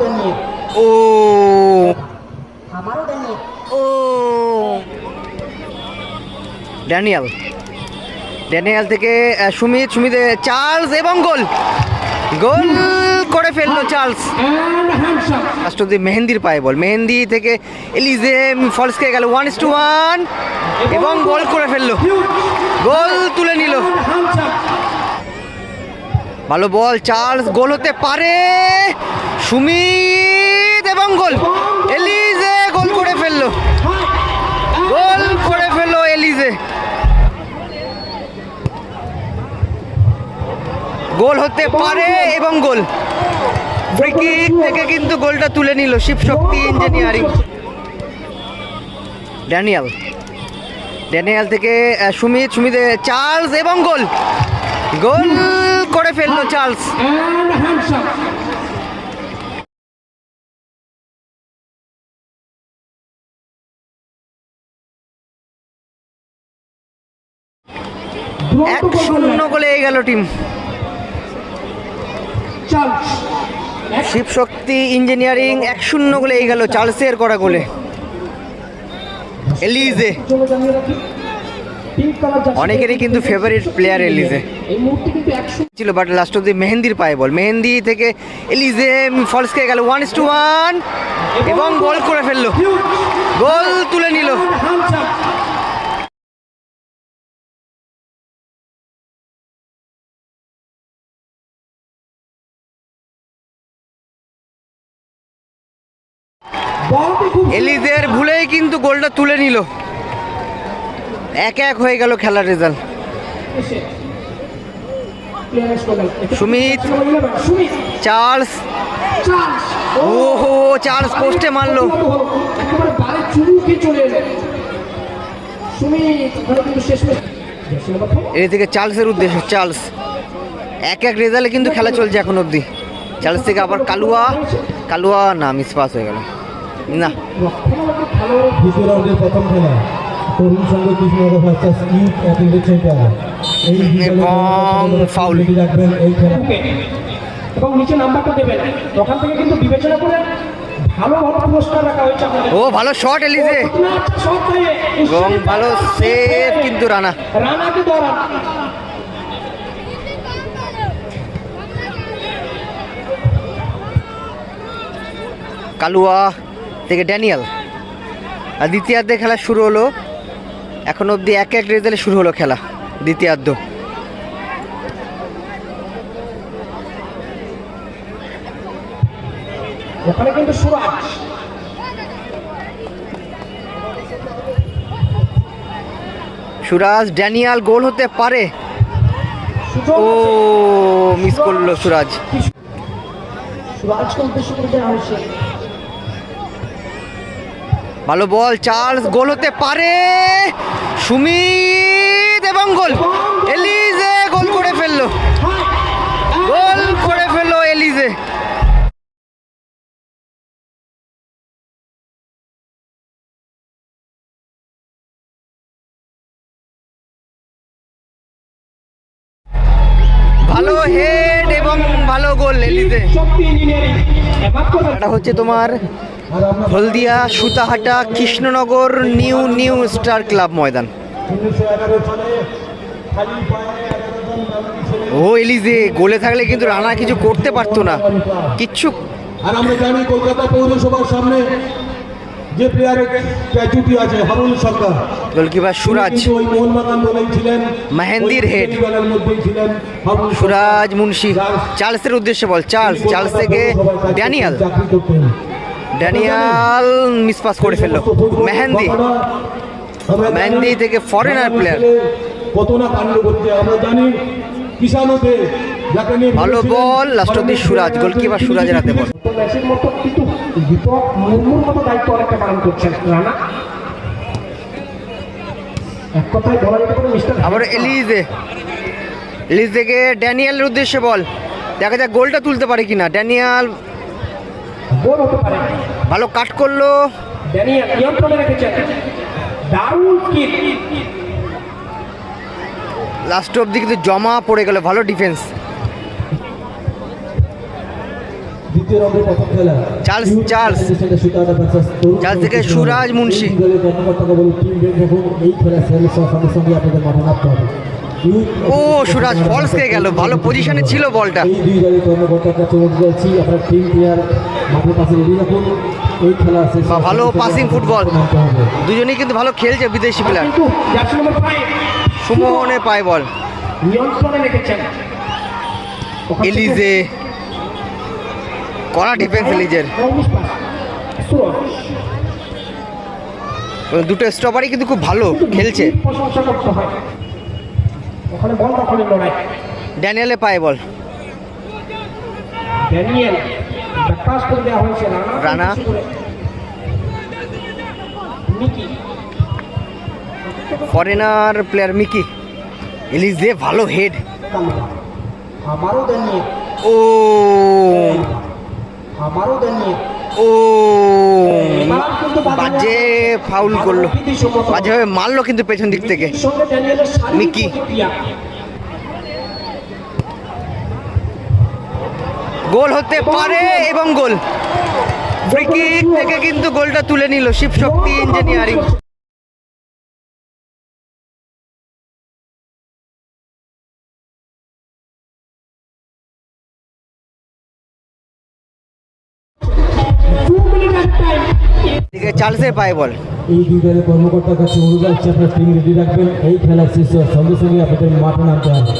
দাঁড়িয়ে ও। Daniel. Daniel থেকে Sumit সুমিতে Charles এবং গোল। গোল করে ফেলল চার্লস। হ্যান্ডসাম রাষ্ট্রপতি মেহেন্দির পায়ে বল। মেহেন্দি থেকে এলিজে ফলস খেয়ে গেল ওয়ান ইস টু ওয়ান এবং গোল করে ফেলল। গোল তুলে নিল হ্যান্ডসাম ভালো বল, চার্লস গোল হতে পারে। সুমিত এবং গোল। এলিজে গোল করে ফেলল। গোল করে ফেলল এলিজে। গোল হতে পারে এবং গোল। ফ্রি কিক থেকে কিন্তু গোলটা তুলে নিল শিবশক্তি ইঞ্জিনিয়ারিং ড্যানিয়াল ড্যানিয়াল থেকে সুমিত সুমিতে চার্লস এবং গোল। গোল করে ফেলল, চার্লস। এক শূন্য গোলে এগিয়ে গেল টিম। শিবশক্তি ইঞ্জিনিয়ারিং এক শূন্য গোলে এগিয়ে গেল চার্লসের করা গোলে। এলিজে। অনেকেরই কিন্তু ফেভারিট প্লেয়ার এলিজে ছিল বাট লাস্ট অব্দি মেহেন্দির পায়ে বল। মেহেন্দি থেকে এলিজে ফলস খেয়ে গেল। ওয়ান ইস টু ওয়ান এবং গোল করে ফেলল। গোল তুলে নিল। এলিজের ভুলেই কিন্তু গোলটা তুলে নিল। এক এক হয়ে গেল খেলার রেজাল্ট সুমিত। চার্লস। ও চার্লস পোস্টে মারলো। এর থেকে চার্লসের উদ্দেশ্য, চার্লস। এক এক রেজাল্টে কিন্তু খেলা চলছে এখন অবধি। চার্লস থেকে আবার কালুয়া। কালুয়া, না মিস পাস হয়ে গেল। না। খেলা। স্কিপ এই ফাউল এবং নিচে নাম্বারটা দেবেন। তখন থেকে কিন্তু বিবেচনা করে ও ভালো শট এলিজে। এবং ভালো সেফ কিন্তু রানা। কালুয়া থেকে ড্যানিয়াল। আর দ্বিতীয়ার্ধে খেলা শুরু হলো। এখন অবধি এক এক রেজাল্টে শুরু হলো খেলা দ্বিতীয়ার্ধ। ওখানে কিন্তু সুরাজ। সুরাজ ড্যানিয়াল গোল হতে পারে। ও মিস করল সুরাজ। সুরাজকে ভালো বল চার্লস গোল হতে পারে। সুমিত এবং গোল। এলিজে ভালো গোল এলিজে শক্তি এটা হচ্ছে তোমার Haldia Sutahata Krishnanagar New New Star Club Maidan. ও এলিজে গোলে থাকলে কিন্তু রানা কিছু করতে পারতো না। কিচ্ছু আর আমরা জানি কলকাতা পৌরসভার সামনে যে প্লেয়ারের স্ট্যাচুটি আছে হারুন সরকার। গোলকিপার সুরাজ। ওই মোহনবাগান দলেই ছিলেন মেহেন্দির হেড ছিলেন হারুন সুরাজ মুন্সি। চার্লসের উদ্দেশ্যে বল চার্লস চার্লস থেকে ড্যানিয়াল। ড্যানিয়াল মিস পাস করে ফেলল। মেহেন্দি। মেহেন্দি থেকে ফরেনার প্লেয়ার কত না কাণ্ড করতে আমরা জানি নিয়ে ভালো বল লাস্ট অব্দি সুরাজ গোলকিপার সুরাজের হাতে বল। তো ম্যাচের মতো কিন্তু দীপক মুর্মুর মতো দায়িত্ব অনেকটা পালন করছেন রানা। এক কথায় বলা যেতে পারে মিস্টার আবার এলিজে এলিজ থেকে ড্যানিয়ালের উদ্দেশ্যে বল। দেখা যাক গোলটা তুলতে পারে কিনা। ড্যানিয়াল গোল হতে পারে। ভালো কাট করল। ড্যানিয়াল নিয়ন্ত্রণে রেখেছেন। দারুণ কিক লাস্ট অব্দি কিন্তু জমা পড়ে গেল ভালো ডিফেন্স দ্বিতীয় রাউন্ডের প্রথম খেলা। Charles, Charles. চার্লস থেকে সুরাজ মুন্সি। দলের কর্মকর্তাকে বলি টিম বেড রাখুন এই খেলা শেষ সঙ্গে সঙ্গে আপনাদের মাঠে নামতে হবে। ও সুরাজ ফলস খেয়ে গেল ভালো পজিশনে ছিল বলটা। এই দুই দলের কর্মকর্তার কাছে অনুরোধ যাচ্ছি আপনার টিম প্লেয়ার মাঠের পাশে রেডি রাখুন। এই খেলা শেষ ভালো। নামতে হবে। দুজনেই কিন্তু ভালো খেলছে বিদেশি প্লেয়ার সুমনে পায় বল। নিয়ন্ত্রণে রেখেছেন। এলিজে। কড়া ডিফেন্স পাস। সুরজ। দুটো স্টপারই কিন্তু খুব ভালো খেলছে। ড্যানিয়েলে পায় ball Rana foreigner player Mickey এলিজে ভালো হেড ও। ও বাজে ফাউল করল। বাজেভাবে মারলো কিন্তু পেছন দিক থেকে। মিকি। গোল হতে পারে এবং গোল। ফ্রি কিক থেকে কিন্তু গোলটা তুলে নিল শিবশক্তি ইঞ্জিনিয়ারিং বল। এই দলের কর্মকর্তার কাছে অনুরোধ এই খেলা শেষ সঙ্গে সঙ্গে আপনাদের মাঠে নামতে হবে।